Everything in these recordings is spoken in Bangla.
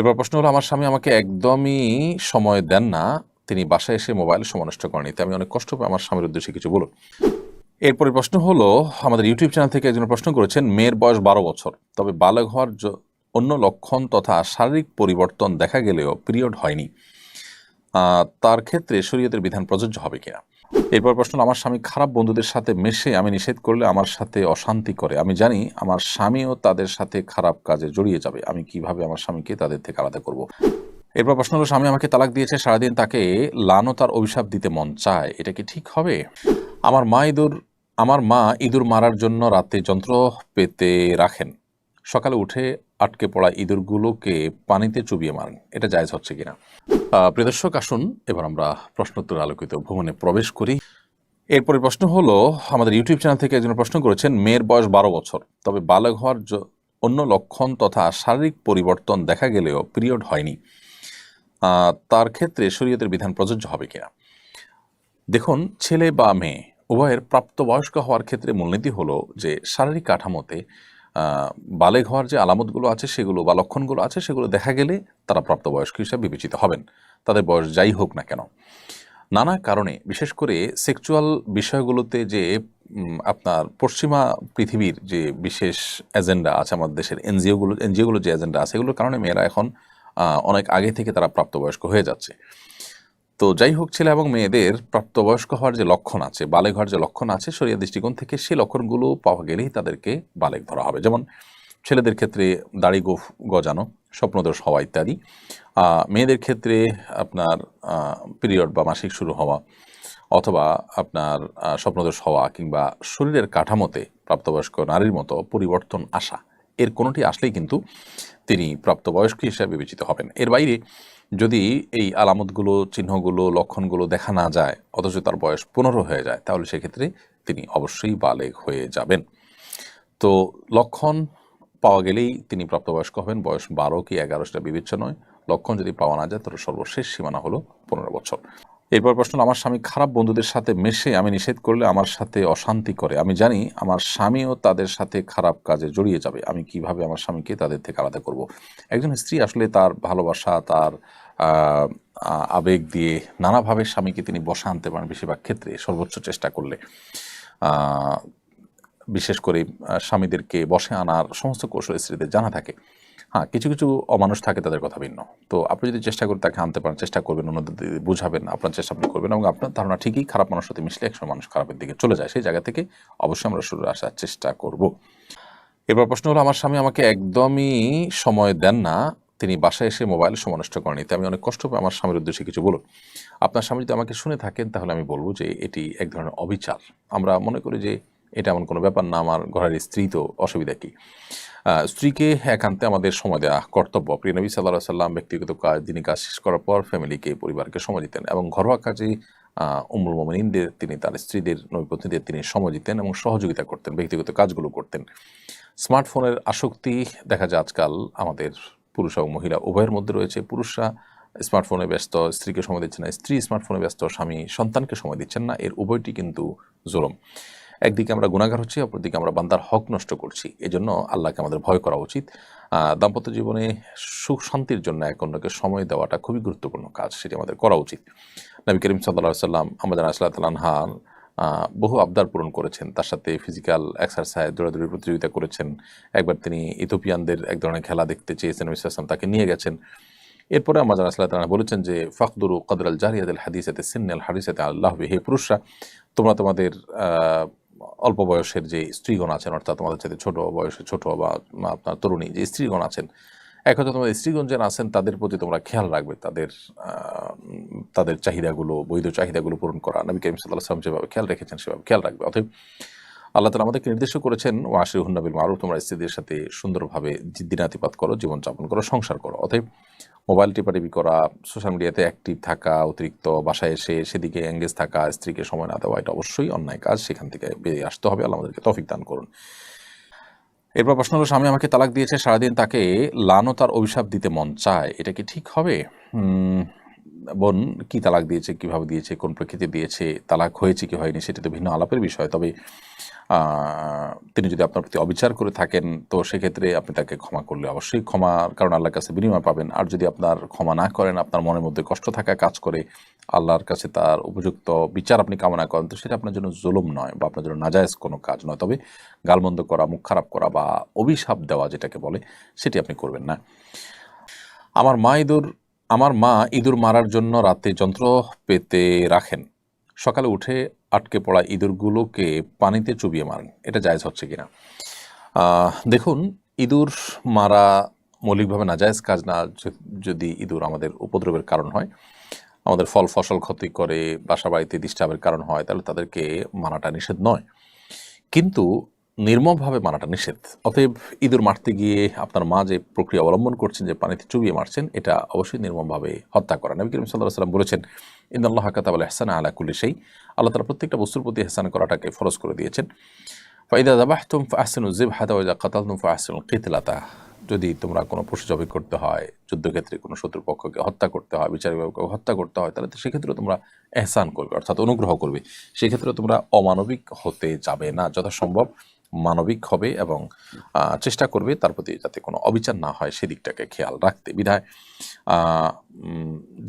এবার প্রশ্ন হলো, আমার স্বামী আমাকে একদমই সময় দেন না। তিনি বাসায় এসে মোবাইল সময় নষ্ট করেন আমি অনেক কষ্ট পাই। আমার স্বামীর উদ্দেশ্যে কিছু বলুন। এরপরে প্রশ্ন হলো, আমাদের ইউটিউব চ্যানেল থেকে একজন প্রশ্ন করেছেন, মেয়ের বয়স বারো বছর। তবে বালক হওয়ার অন্য লক্ষণ তথা শারীরিক পরিবর্তন দেখা গেলেও পিরিয়ড হয়নি। তার ক্ষেত্রে শরীয়তের বিধান প্রযোজ্য হবে কিনা? এরপর প্রশ্ন আমার স্বামী খারাপ বন্ধুদের সাথে মেশে, আমি নিষেধ করলে আমার সাথে অশান্তি করে। আমি জানি আমার স্বামীও তাদের সাথে খারাপ কাজে জড়িয়ে যাবে। আমি কীভাবে আমার স্বামীকে তাদের থেকে আলাদা করব? এরপর প্রশ্ন হলো, স্বামী আমাকে তালাক দিয়েছে, সারাদিন তাকে লানো তার অভিশাপ দিতে মন চায়। এটা কি ঠিক হবে? আমার মা ইঁদুর, আমার মা ইঁদুর মারার জন্য রাতে যন্ত্র পেতে রাখেন। সকালে উঠে আটকে পড়া ইঁদুরগুলোকে পানিতে চুবিয়ে মারেন। এটা জায়জ হচ্ছে কিনা? প্রিয় দর্শক, আসুন, এবার আমরা প্রশ্নোত্তর আলোকিত ভ্রমণে প্রবেশ করি। এরপরে প্রশ্ন হলো, আমাদের ইউটিউব চ্যানেল থেকে একজন প্রশ্ন করেছেন, মেয়ের বয়স বারো বছর, তবে বালক হওয়ার অন্য লক্ষণ তথা শারীরিক পরিবর্তন দেখা গেলেও পিরিয়ড হয়নি। তার ক্ষেত্রে শরীয়তের বিধান প্রযোজ্য হবে কিনা? দেখুন, ছেলে বা মেয়ে, উভয়ের প্রাপ্তবয়স্ক হওয়ার ক্ষেত্রে মূলনীতি হলো যে শারীরিক কাঠামোতে বালেগ হওয়ার যে আলামতগুলো আছে সেগুলো বা লক্ষণগুলো আছে সেগুলো দেখা গেলে তারা প্রাপ্তবয়স্ক হিসাবে বিবেচিত হবেন। তাদের বয়স যাই হোক না কেন। নানা কারণে, বিশেষ করে সেক্সুয়াল বিষয়গুলোতে যে আপনার পশ্চিমা পৃথিবীর যে বিশেষ এজেন্ডা আছে আমাদের দেশের এনজিওগুলো এনজিওগুলো যে এজেন্ডা আছে, এগুলোর কারণে মেয়েরা এখন অনেক আগে থেকে তারা প্রাপ্তবয়স্ক হয়ে যাচ্ছে। তো যাই হোক, ছেলে এবং মেয়েদের প্রাপ্তবয়স্ক হওয়ার যে লক্ষণ আছে বালেগ হওয়ার যে লক্ষণ আছে শরীয় দৃষ্টিকোণ থেকে সেই লক্ষণগুলো পাওয়া গেলেই তাদেরকে বালেগ ধরা হবে। যেমন ছেলেদের ক্ষেত্রে দাড়ি গোফ গজানো, স্বপ্নদোষ হওয়া ইত্যাদি। মেয়েদের ক্ষেত্রে আপনার পিরিয়ড বা মাসিক শুরু হওয়া অথবা আপনার স্বপ্নদোষ হওয়া কিংবা শরীরের কাঠামোতে প্রাপ্তবয়স্ক নারীর মতো পরিবর্তন আসা এর কোনোটি আসলেই কিন্তু তিনি প্রাপ্তবয়স্ক হিসেবে বিবেচিত হবেন। এর বাইরে যদি এই আলামতগুলো, চিহ্নগুলো, লক্ষণগুলো দেখা না যায়, অথচ তার বয়স পনেরো হয়ে যায়, তাহলে সেক্ষেত্রে তিনি অবশ্যই বালেগ হয়ে যাবেন। তো লক্ষণ পাওয়া গেলেই তিনি প্রাপ্তবয়স্ক হবেন, বয়স বারো কি এগারো সেটা বিবেচ্য নয়। লক্ষণ যদি পাওয়া না যায়, তাহলে সর্বশেষ সীমানা হলো পনেরো বছর। এরপর প্রশ্ন আমার স্বামী খারাপ বন্ধুদের সাথে মেশে, আমি নিষেধ করলে আমার সাথে অশান্তি করে। আমি জানি আমার স্বামীও তাদের সাথে খারাপ কাজে জড়িয়ে যাবে। আমি কীভাবে আমার স্বামীকে তাদের থেকে আলাদা করব? একজন স্ত্রী আসলে তার ভালোবাসা, তার আবেগ দিয়ে নানাভাবে স্বামীকে তিনি বসা আনতে পারেন বেশিরভাগ ক্ষেত্রে সর্বোচ্চ চেষ্টা করলে। বিশেষ করে স্বামীদেরকে বসে আনার সমস্ত কৌশল স্ত্রীদের জানা থাকে। হ্যাঁ কিছু কিছু অমানুষ থাকে, তাদের কথা ভিন্ন। তো আপনি যদি চেষ্টা করে তাকে আনতে পারেন, চেষ্টা করবেন, অন্যদের বুঝাবেন, আপনার চেষ্টা আপনি করবেন এবং আপনার ধারণা ঠিকই খারাপ মানুষের সাথে মিশলে একসময় মানুষ খারাপের দিকে চলে যায়। সেই জায়গা থেকে অবশ্যই আমরা শুরু আসার চেষ্টা করব। এবার প্রশ্ন হলো, আমার স্বামী আমাকে একদমই সময় দেন না। তিনি বাসায় এসে মোবাইল সময় নষ্ট করেন এতে আমি অনেক কষ্ট পাই। আমার স্বামীর উদ্দেশ্যে কিছু বলুন। আপনার স্বামী যদি আমাকে শুনে থাকেন, তাহলে আমি বলব যে এটি এক ধরনের অবিচার। আমরা মনে করি যে এটা এমন কোনো ব্যাপার না আমার ঘরের স্ত্রী তো অসুবিধা কি? স্ত্রীকে একান্তে আমাদের সময় দেওয়া কর্তব্য। প্রিয় নবী সাল্লাহ সাল্লাম ব্যক্তিগত কাজ তিনি কাজ শেষ করার পর ফ্যামিলিকে পরিবারকে সময় দিতেন এবং ঘরোয়া কাজে আহ, উমরুল মোমিনদের তিনি তার স্ত্রীদের নৈপথ্যদের তিনি সময় দিতেন এবং সহযোগিতা করতেন ব্যক্তিগত কাজগুলো করতেন। স্মার্টফোনের আসক্তি দেখা যায় আজকাল আমাদের পুরুষ এবং মহিলা উভয়ের মধ্যে রয়েছে। পুরুষরা স্মার্টফোনে ব্যস্ত স্ত্রীকে সময় দিচ্ছে না। স্ত্রী স্মার্টফোনে ব্যস্ত স্বামী সন্তানকে সময় দিচ্ছেন না এর উভয়টি কিন্তু জুলম। একদিকে আমরা গুণাগার হচ্ছি, অপরদিকে আমরা বান্দার হক নষ্ট করছি। এজন্য আল্লাহকে আমাদের ভয় করা উচিত। দাম্পত্য জীবনে সুখ শান্তির জন্য এক অন্যকে সময় দেওয়াটা খুবই গুরুত্বপূর্ণ কাজ, সেটি আমাদের করা উচিত। নবী করিম সাল্লাহ সাল্লাম আমাদের তালানহার বহু আবদার পূরণ করেছেন। তার সাথে ফিজিক্যাল এক্সারসাইজ দৌড়াদৌড়ির প্রতিযোগিতা করেছেন। একবার তিনি ইথোপিয়ানদের এক ধরনের খেলা দেখতে চেয়েছেন, নবী সাল্লাম তাকে নিয়ে গেছেন। এরপরে আমাদের আসলাহ তালা বলেছেন যে, ফাকদুরু কদর আল জারিয়াদ হাদিসাতে সিন্নাল হাদিসাতে আল্লাহ হে পুরুষরা। তোমরা তোমাদের অল্প বয়সের যে স্ত্রীগণ আছেন, অর্থাৎ তোমাদের সাথে ছোট বয়সে ছোট বা আপনার তরুণী যে স্ত্রীগণ আছেন, এক হয়তো তোমাদের স্ত্রীগণ যারা আছেন, তাদের প্রতি তোমরা খেয়াল রাখবে, তাদের তাদের চাহিদাগুলো, বৈধ চাহিদাগুলো পূরণ করা। নবী করিম সাল্লাহ সাল্লাম যেভাবে খেয়াল রেখেছেন, সেভাবে খেয়াল রাখবে। অতএব আল্লাহ তালা আমাদেরকে নির্দেশ করেছেন ও আশির হুন্নাবিল মারুফ, তোমরা স্ত্রীদের সাথে সুন্দরভাবে দিনাতিপাত করো, জীবনযাপন করো, সংসার করো। অতএব মোবাইল টিপাটিপি করা সোশ্যাল মিডিয়াতে অ্যাক্টিভ থাকা, অতিরিক্ত বাসায় এসে সেদিকে এঙ্গেজ থাকা, স্ত্রীকে সময় না দেওয়া, এটা অবশ্যই অন্যায় কাজ। সেখান থেকে বেরিয়ে আসতে হবে। আমাদেরকে তফিক দান করুন। এরপর প্রশ্ন হলো, স্বামী আমাকে তালাক দিয়েছে, সারাদিন তাকে লানো তার অভিশাপ দিতে মন চায়, এটা কি ঠিক হবে? বোন, কি তালাক দিয়েছে, কীভাবে দিয়েছে, কোন প্রেক্ষিতে দিয়েছে, তালাক হয়েছে কি হয়নি সেটা তো ভিন্ন আলাপের বিষয়। তবে তিনি যদি আপনার প্রতি অবিচার করে থাকেন, তো সেক্ষেত্রে আপনি তাকে ক্ষমা করলে অবশ্যই ক্ষমার কারণ আল্লাহর কাছে বিনিময় পাবেন। আর যদি আপনার ক্ষমা না করেন, আপনার মনের মধ্যে কষ্ট থাকা কাজ করে, আল্লাহর কাছে তার উপযুক্ত বিচার আপনি কামনা করেন, তো সেটা আপনার জন্য জুলুম নয় বা আপনার জন্য নাজায়েজ কোনো কাজ নয়। তবে গালমন্দ করা, মুখ খারাপ করা বা অভিশাপ দেওয়া যেটাকে বলে, সেটি আপনি করবেন না। আমার মা ইঁদুর, আমার মা ইঁদুর মারার জন্য রাতে যন্ত্র পেতে রাখেন। সকালে উঠে আটকে পড়া ইঁদুরগুলোকে পানিতে চুবিয়ে মারেন। এটা জায়জ হচ্ছে কিনা? দেখুন, ইঁদুর মারা মৌলিকভাবে নাজায়জ কাজ না যদি ইঁদুর আমাদের উপদ্রবের কারণ হয়, আমাদের ফল, ফসল ক্ষতি করে বাসা বাড়িতে ডিস্টার্বের কারণ হয়, তাহলে তাদেরকে মারাটা নিষেধ নয়। কিন্তু নির্মমভাবে মারাটা নিষেধ। অতএব ইঁদুর মারতে গিয়ে আপনার মা যে প্রক্রিয়া অবলম্বন করছেন যে পানিতে চুবিয়ে মারছেন, এটা অবশ্যই নির্মমভাবে হত্যা করা নবী করিম সাল্লাহ সাল্লাম বলেছেন ইন্দাল্লাহ কাতাব হেসান আলা কুল্লি সেই আল্লাহ তালা প্রত্যেকটা বস্তুর প্রতি হেসান করাটাকে ফরজ করে দিয়েছেন। ফাইদা দাবাহতুম ফাহসিনু জিব হাদা ওয়াইদা কাতালতুম ফাহসিনুল কিতলাতা। যদি তোমরা কোনো পশু জবাই করতে হয়, যুদ্ধক্ষেত্রে কোনো শত্রুপক্ষকে হত্যা করতে হয় বিচারককে হত্যা করতে হয়, তাহলে সেক্ষেত্রে তোমরা এহসান করবে, অর্থাৎ অনুগ্রহ করবে। সেক্ষেত্রে তোমরা অমানবিক হতে যাবে না, যথাসম্ভব। মানবিক হবে এবং চেষ্টা করবে তার প্রতি যাতে কোনো অবিচার না হয় সেদিকটাকে খেয়াল রাখতে। বিধায়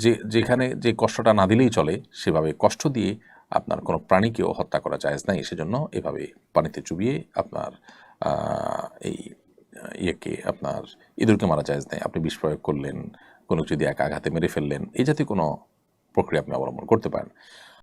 যে, যেখানে যে কষ্টটা না দিলেই চলে, সেভাবে কষ্ট দিয়ে আপনার কোনো প্রাণীকেও হত্যা করা যায় নাই। সেজন্য এভাবে পানিতে চুবিয়ে আপনার এই ইয়েকে, আপনার ইঁদুরকে মারা যায় নাই। আপনি বিষ প্রয়োগ করলেন, কোনো যদি এক আঘাতে মেরে ফেললেন, এই জাতীয় কোনো প্রক্রিয়া আপনি অবলম্বন করতে পারেন।